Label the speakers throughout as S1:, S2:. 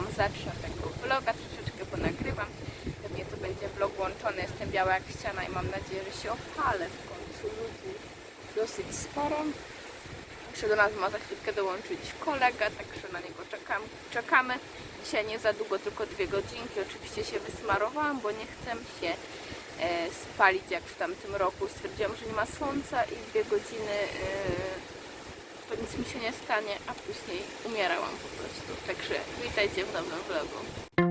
S1: Wam zacznę tego vloga, troszeczkę ponagrywam. Pewnie to będzie vlog łączony, jestem biała jak ściana i mam nadzieję, że się opalę w końcu ludzi dosyć sporo. Jeszcze do nas ma za chwilkę dołączyć kolega, także na niego czekam, czekamy. Dzisiaj nie za długo, tylko dwie godzinki. Oczywiście się wysmarowałam, bo nie chcę się e, spalić jak w tamtym roku. Stwierdziłam, że nie ma słońca i dwie godziny e, to nic mi się nie stanie, a później umierałam po prostu. Także witajcie w nowym vlogu.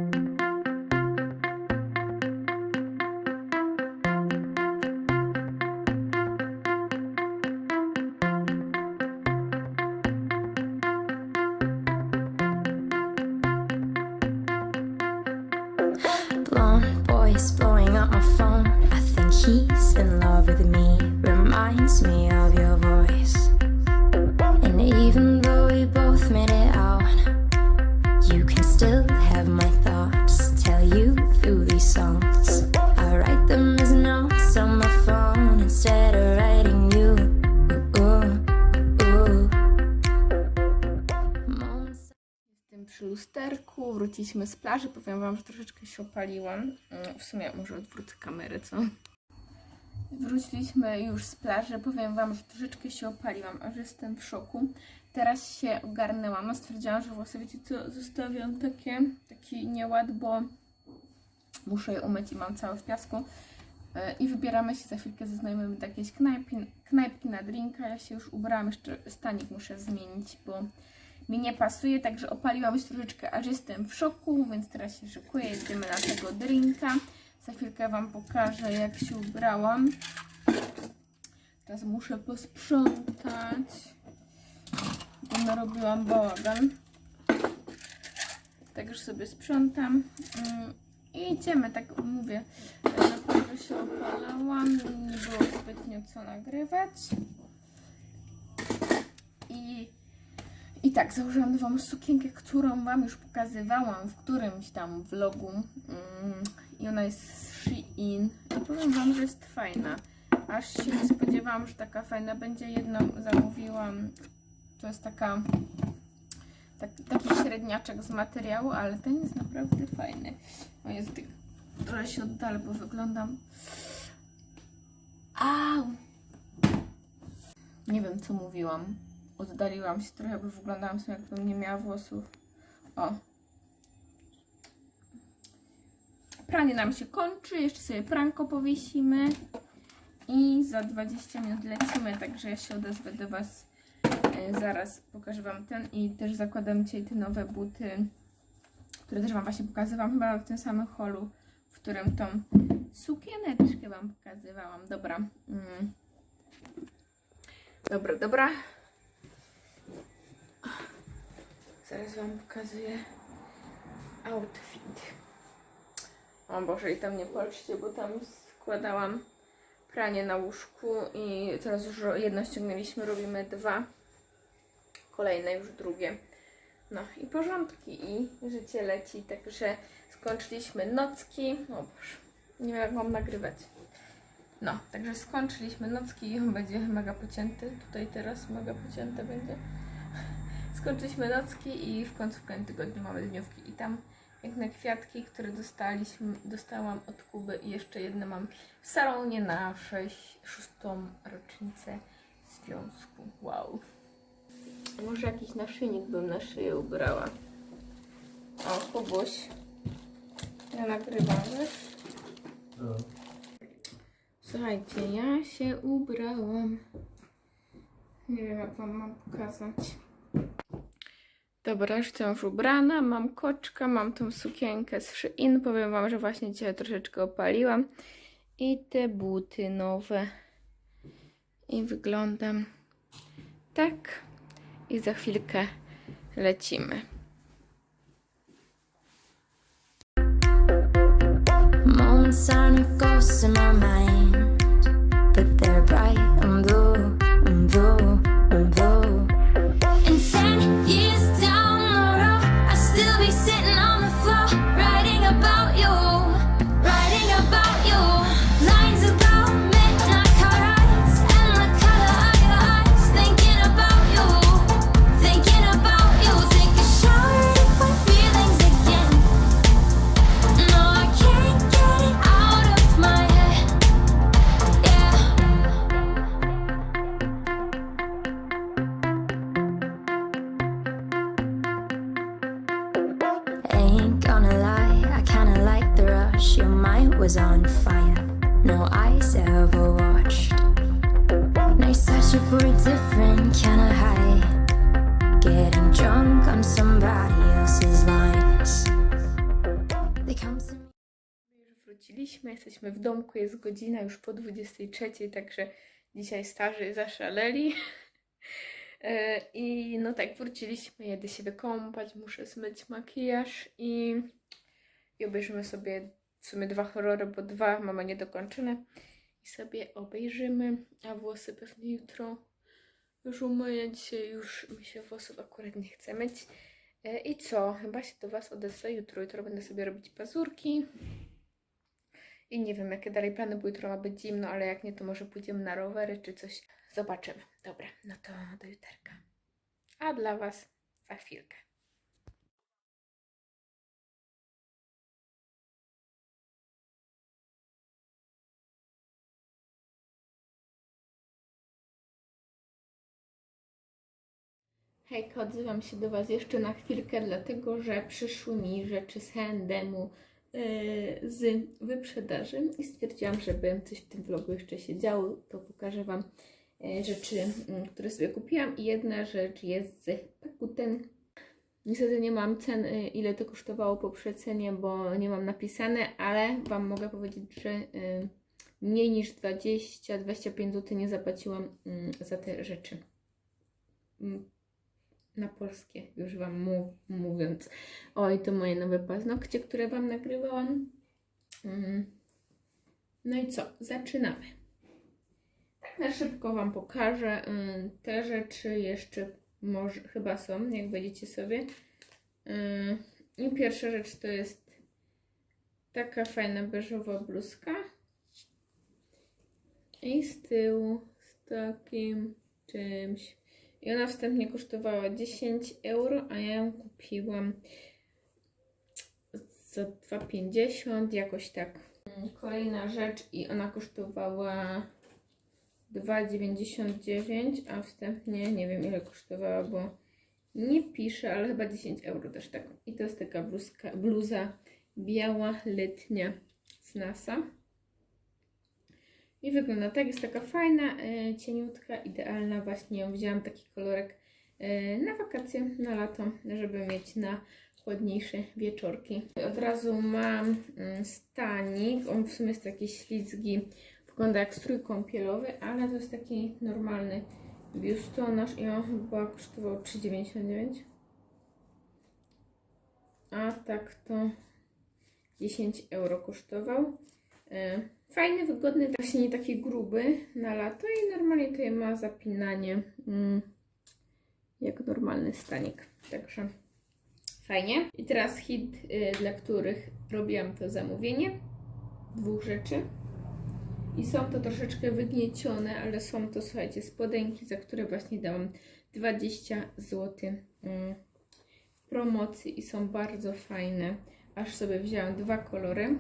S1: Przy lusterku, wróciliśmy z plaży. Powiem Wam, że troszeczkę się opaliłam. Mm, W sumie może odwrócę kamerę, co? Wróciliśmy już z plaży. Powiem Wam, że troszeczkę się opaliłam, aż jestem w szoku. Teraz się ogarnęłam. No, Stwierdziłam, że włosy, wiecie co, zostawiam takie, taki nieład, bo muszę je umyć i mam całe w piasku. E, I wybieramy się za chwilkę ze znajomymi do jakiejś knajpki, knajpki na drinka. Ja się już ubrałam, jeszcze stanik muszę zmienić, bo mi nie pasuje, także opaliłam się troszeczkę, aż jestem w szoku, więc teraz się szykuję, jedziemy na tego drinka. Za chwilkę Wam pokażę, jak się ubrałam. Teraz muszę posprzątać, bo narobiłam bałagan. Także sobie sprzątam. Mm, I idziemy, tak mówię. Na pewno się opalałam, nie było zbytnio co nagrywać. I i tak, założyłam nową sukienkę, którą Wam już pokazywałam w którymś tam vlogu. Mm, I ona jest z Shein. I powiem Wam, że jest fajna. Aż się nie spodziewałam, że taka fajna będzie. Jedną zamówiłam. To jest taka tak, taki średniaczek z materiału, ale ten jest naprawdę fajny. O jest tak, trochę się oddalę, bo wyglądam. Au! Nie wiem, co mówiłam. Oddaliłam się trochę, bo wyglądałam sobie, jakbym nie miała włosów. O. Pranie nam się kończy, jeszcze sobie pranko powiesimy. I za 20 minut lecimy, także ja się odezwę do Was. e, Zaraz pokażę Wam ten i też zakładam dzisiaj te nowe buty, które też Wam właśnie pokazywałam, chyba w tym samym holu, w którym tą sukieneczkę Wam pokazywałam. Dobra. Mm. Dobra, dobra. Zaraz Wam pokazuję outfit. O Boże, i tam nie patrzcie, bo tam składałam pranie na łóżku i teraz już jedno ściągnęliśmy, robimy dwa. Kolejne już drugie. No i porządki i życie leci, także skończyliśmy nocki. O Boże, nie wiem jak mam nagrywać. No, także skończyliśmy nocki i on będzie mega pocięty. Tutaj teraz mega pocięte będzie. Skończyliśmy nocki i w końcu w końcu tygodniu mamy dniówki. I tam piękne kwiatki, które dostaliśmy, dostałam od Kuby i jeszcze jedne mam w salonie na 6, szóstą rocznicę związku. Wow. Może jakiś naszyjnik bym na szyję ubrała. O, Kubuś. Ja nagrywam, wiesz? Słuchajcie, ja się ubrałam. Nie wiem, jak Wam mam pokazać. Dobra, jestem już ubrana, mam koczka, mam tą sukienkę z Shein. Powiem Wam, że właśnie dzisiaj troszeczkę opaliłam. I te buty nowe. I wyglądam tak. I za chwilkę lecimy.
S2: Moments
S1: wróciliśmy, jesteśmy w domku, jest godzina już po 23, także dzisiaj starzy zaszaleli. E, I no tak, wróciliśmy, jedę się wykąpać, muszę zmyć makijaż i, i obejrzymy sobie w sumie dwa horrory, bo dwa mamy niedokończone. I sobie obejrzymy, a włosy pewnie jutro już dzisiaj już mi się włosów akurat nie chce myć. E, I co? Chyba się do Was odezwę jutro. Jutro będę sobie robić pazurki. I nie wiem, jakie dalej plany, bo jutro ma być zimno, ale jak nie, to może pójdziemy na rowery czy coś. Zobaczymy. Dobra, no to do juterka. A dla Was za chwilkę. Hejka, odzywam się do Was jeszcze na chwilkę, dlatego że przyszły mi rzeczy z H&M-u yy, z wyprzedaży i stwierdziłam, żeby coś w tym vlogu jeszcze się działo, to pokażę Wam yy, rzeczy, yy, które sobie kupiłam i jedna rzecz jest z Pakuten. Niestety nie mam cen, yy, ile to kosztowało po przecenie, bo nie mam napisane, ale Wam mogę powiedzieć, że mniej niż 20-25 zł nie zapłaciłam yy, za te rzeczy. Mm, na polskie, już Wam mu- mówiąc. Oj, to moje nowe paznokcie, które Wam nagrywałam. Mm. No i co? Zaczynamy. Tak na szybko Wam pokażę. Ym, Te rzeczy jeszcze może, chyba są, jak będziecie sobie. Ym, I pierwsza rzecz to jest taka fajna beżowa bluzka. I z tyłu z takim czymś. I ona wstępnie kosztowała 10 euro, a ja ją kupiłam za 2,50 jakoś tak. Kolejna rzecz i ona kosztowała 2,99, a wstępnie nie wiem ile kosztowała, bo nie pisze, ale chyba 10 euro też tak. I to jest taka bluzka, bluza biała, letnia z NASA. I wygląda tak, jest taka fajna, e, cieniutka, idealna. Właśnie wzięłam taki kolorek e, na wakacje, na lato, żeby mieć na chłodniejsze wieczorki. Od razu mam mm, stanik, on w sumie jest taki ślizgi, wygląda jak strój kąpielowy, ale to jest taki normalny biustonosz i on chyba kosztował 3,99. A tak to 10 euro kosztował. E, Fajny, wygodny, właśnie nie taki gruby na lato i normalnie tutaj ma zapinanie mm, jak normalny stanik. Także fajnie. I teraz hit, y, dla których robiłam to zamówienie. Dwóch rzeczy. I są to troszeczkę wygniecione, ale są to, słuchajcie, spodenki, za które właśnie dałam 20 zł mm, w promocji i są bardzo fajne. Aż sobie wzięłam dwa kolory.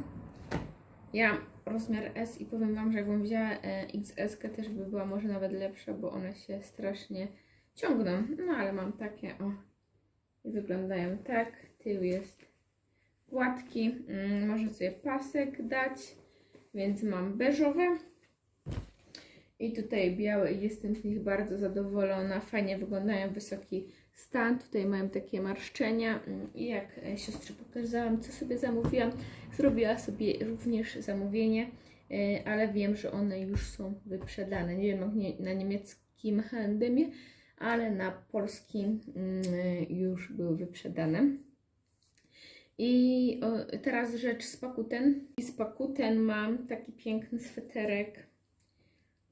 S1: Ja rozmiar S i powiem Wam, że jakbym wzięła e, XS też by była może nawet lepsza, bo one się strasznie ciągną. No ale mam takie, o. I wyglądają tak. Tył jest gładki. Mm, można sobie pasek dać, więc mam beżowe. I tutaj białe i jestem z nich bardzo zadowolona. Fajnie wyglądają, wysoki stan. Tutaj mają takie marszczenia. Mm, I jak e, siostry pokazałam, co sobie zamówiłam, zrobiła sobie również zamówienie, e, ale wiem, że one już są wyprzedane. Nie wiem, na niemieckim H&M, ale na polskim mm, e, już były wyprzedane. I teraz rzecz z Pakuten. I z Pakuten mam taki piękny sweterek.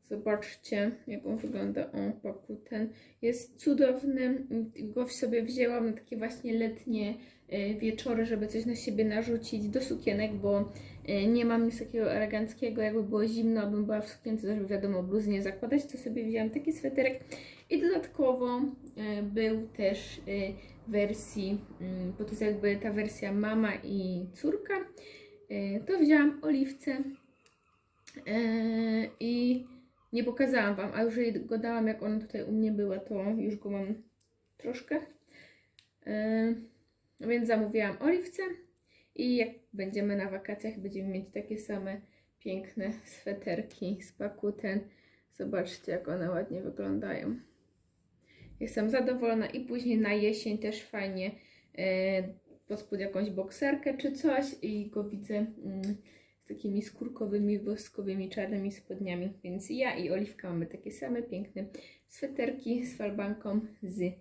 S1: Zobaczcie, jak on wygląda. O, Pakuten. Jest cudowny. Go sobie wzięłam na takie właśnie letnie e, wieczory, żeby coś na siebie narzucić do sukienek, bo e, nie mam nic takiego eleganckiego, jakby było zimno, abym była w sukience, żeby wiadomo, bluzy nie zakładać, to sobie wzięłam taki sweterek. I dodatkowo e, był też w wersji, mm, bo to jest jakby ta wersja mama i córka, to wzięłam oliwce i nie pokazałam Wam, a już jej go dałam, jak ona tutaj u mnie była, to już go mam troszkę. E, więc zamówiłam oliwce I jak będziemy na wakacjach, będziemy mieć takie same piękne sweterki z pakuten. Zobaczcie, jak one ładnie wyglądają. Jestem zadowolona i później na jesień też fajnie e, pod jakąś bokserkę czy coś i go widzę z takimi skórkowymi, woskowymi, czarnymi spodniami. Więc ja i Oliwka mamy takie same piękne sweterki z falbanką z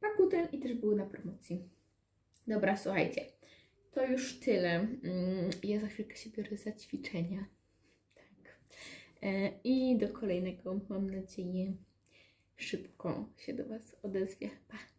S1: pakuten i też były na promocji. Dobra, słuchajcie, to już tyle. Mm, Ja za chwilkę się biorę za ćwiczenia. Tak. E, I do kolejnego, mam nadzieję, szybko się do Was odezwie. Pa!